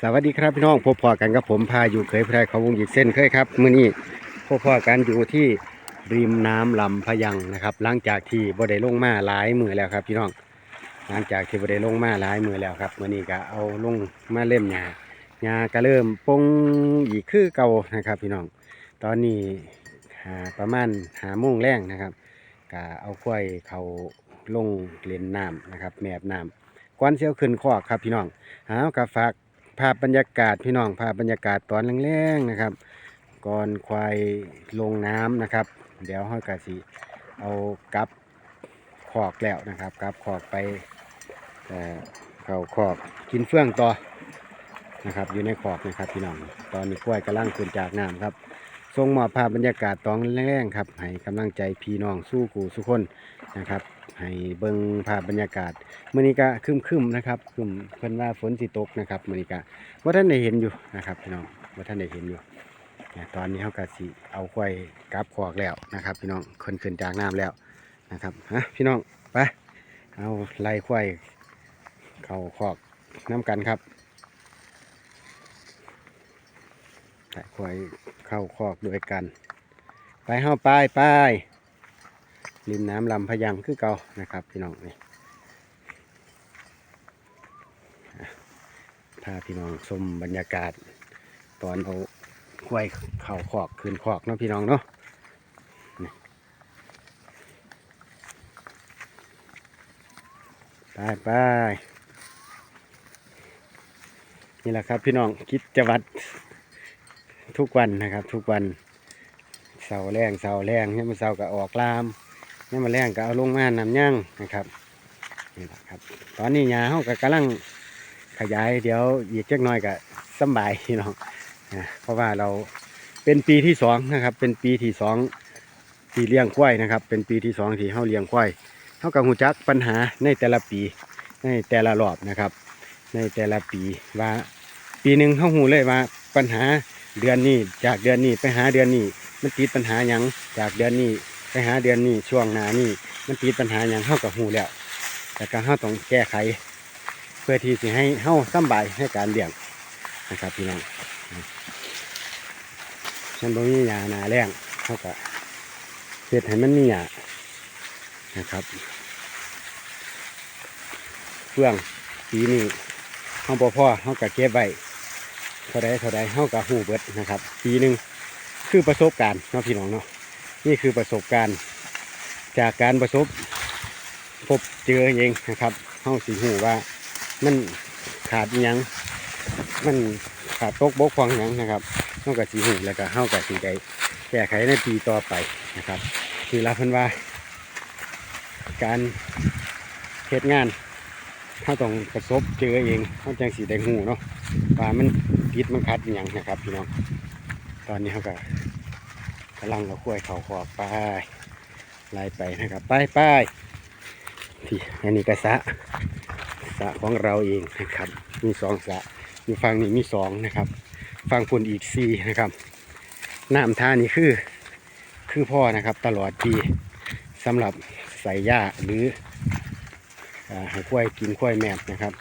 สวัสดีครับพี่น้องพบพอกันกับผมพาอยู่เคยพรายเขาวงหยิกเส้นเคยครับมื้อนี้พบพอกันอยู่ที่ริมน้ำลำพยังนะครับ หลังจากที่บ่ได้ลงมาหลายมือแล้วครับ พี่น้อง หลังจากที่บ่ได้ลงมาหลายมือแล้วครับมื้อนี้ก็เอาลงมาเล่มหญ้าหญ้าก็เริ่มปงอีกคือเก่านะครับ พี่น้อง ตอนนี้หาประมาณหาโมงแรงนะครับก็เอากล้วยเขาลงเล่นน้ำนะครับแมบน้ำก่อนเสียวขึ้นคอกครับพี่น้องหากับฝาก ภาพบรรยากาศพี่น้องภาพบรรยากาศตอนแรงๆนะครับ ก่อนควายลงน้ำนะครับ เดี๋ยวห้อยกะสิเอากลับขอกแล้วนะครับกลับขอกไปเอ่อเขาขอกกินเฟื่องต่อนะครับอยู่ในขอกนะครับพี่น้องตอนนี้กล้วยกำลังขึ้นจากน้ำครับทรงมอบภาพบรรยากาศตอนแรงๆครับให้กำลังใจพี่น้องสู้กูสู้คนนะครับ ให้เบิ่งภาพบรรยากาศมื้อนี้ก็คึมๆนะครับคึมเพิ่นว่าฝนสิตกนะครับมื้อนี้ก็บ่ทันได้เห็นอยู่นะครับพี่น้องบ่ทันได้เห็นอยู่ตอนนี้เฮาก็สิเอาควายกลับคอกแล้วนะครับ พี่น้องขึ้นขึ้นจากน้ำแล้วนะครับฮะพี่น้องไปเอาไล่ควายเข้าคอกน้ำกันครับไล่ควายเข้าคอกด้วยกัน ไปเฮาไปไป ริมน้ำลำพยังคือเก่านะครับพี่น้องนี่พาพี่น้องชมบรรยากาศ ตอนเอาควายเข่าขอกคืนขอกเนาะพี่น้องเนาะไปไปนี่แหละครับพี่น้องคิดจะวัดทุกวันนะครับ ทุกวันเสาแรงเสาแรงเนี่ยมันเสาก็ออกลาม นี่ยมาแรงก็เอาลงมานำย่างนะครับนี่แหละครับ ตอนนี้ยาเขาก็กำลังขยายเดี๋ยวอีกจักหน่อยก็สบายพี่น้องนะเพราะว่าเราเป็นปีที่สองนะครับ เป็นปีที่สองที่เลี้ยงควายนะครับ เป็นปีที่สองที่เฮาเลี้ยงควายเฮากับหูจักปัญหาในแต่ละปีในแต่ละรอบนะครับ ในแต่ละปีว่า ปีหนึ่งเฮาหูเลยว่าปัญหาเดือนนี้จากเดือนนี้ไปหาเดือนนี้มันติดปัญหาหยังจากเดือนนี้ หาเดือนนี้ช่วงหน้านี้มันติดปัญหาหยังเฮากับหูแล้วแต่ก็เฮาต้องแก้ไข เพื่อที่จะให้เฮาสำบายให้การเลี้ยงนะครับพี่น้องมันบ่มีหญ้าหนาแรงเฮาก็เฮ็ดให้มันมีหญ้านะครับเฟื่องปีนี้เฮาบ่พอเฮาก็เก็บไว้เท่าใดเท่าใดเฮาก็ฮู้เบิดนะครับ ปีหนึ่งคือประสบการณ์เนาะพี่น้องเนาะ นี่คือประสบการณ์จากการประสบ พบเจอเองนะครับเฮาสิฮู้ว่ามันขาดยังมันขาดตกบกพร่องยังนะครับเฮากับสีหูแล้วก็เฮากับสีใดแก้ไขในปีต่อไปนะครับ คือลาเพิ่นว่า การเฮ็ดงานเฮาต้องประสบเจอเองเฮาจังสีได้หูเนาะว่ามันผิดมันขาดอิหยังนะครับพี่น้องตอนนี้เฮาก็ กำลังเอาขั้วยเขาขอกไปไล่ไปนะครับไปไปที่อันนี้ก็สระสะของเราเองนะครับมีสองสระอยู่ฝั่งนี้มีสองนะครับฝั่งคุณอีกสี่นะครับน้ำท่านี่คือคือพ่อนะครับตลอดปีสำหรับใส่หญ้าหรืออ่าให้กล้วยกินกล้วยแมบนะครับ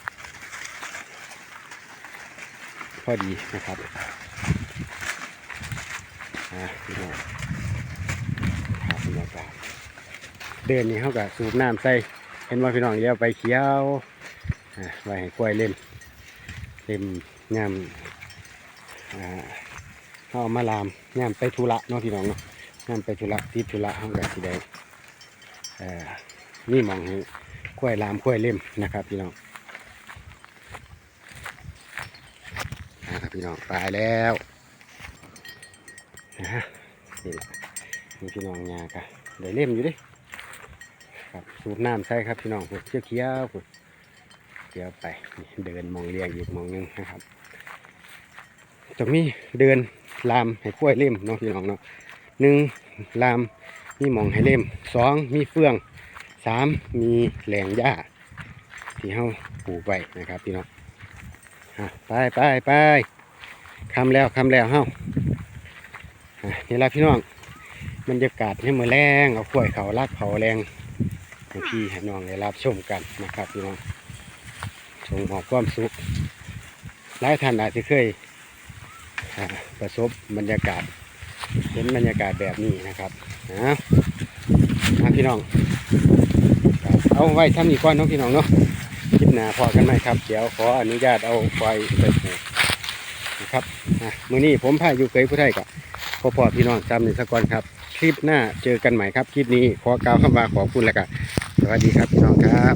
พอดีนะครับ อ่าพี่น้องภาพบรรยากาศเดินนี่เขากับสูบน้ำใส่เห็นว่าพี่น้องเลี้ยวไปเขียวไว้ให้กล้วยเล่มเล่มย่ำอ่าเขาเอามาลามย่ำไปธุระเนาะพี่น้องเนาะย่ำไปธุระติดธุระเขาก็สิได้นี่มองให้กล้วยลามกล้วยเล่มนะครับพี่น้องนะครับพี่น้องตายแล้ว นะฮะนี่แหละนี่พี่น้องยากะได้เล่มอยู่ดิครับสูบน้ำใส่ครับพี่น้องเขียวเขี้ยวเขี้ยวไปเดินมองเรียงอีกมองหนึงนะครับจะมีเดินลามให้กล้วยเล่มเนาะพี่น้องเนาะหนึ่งลามมีหมองให้เล่มสองมีเฟืองสามมีแหล่งหญ้าที่เฮาปลูกไว้นะครับพี่น้องไปไปไปคำแล้วคำแล้วเฮา นี่ละพี่น้องบรรยากาศให้มือแรงเอากล้วยเขาลักเขาแรงให้พี่ให้น้องได้รับชมกันนะครับพี่น้องชมหอความสุขหลายท่านอาจจะเคยประสบบรรยากาศ เห็นบรรยากาศแบบนี้นะครับนะพี่น้อง เอาไว้ทำอีกก้อนน้องพี่น้องเนาะคลิปหนาพอกันไหมครับ เดี๋ยวขออนุญาตเอาไฟไปปลูกนะครับอะมือนี้ผมพาอยู่เคยผู้ไทยกับ พ่อพ่อพี่น้องจำในสักก่อนครับ คลิปหน้าเจอกันใหม่ครับ คลิปนี้ขอกล่าวคำว่าขอบคุณแล้วก็สวัสดีครับพี่น้องครับ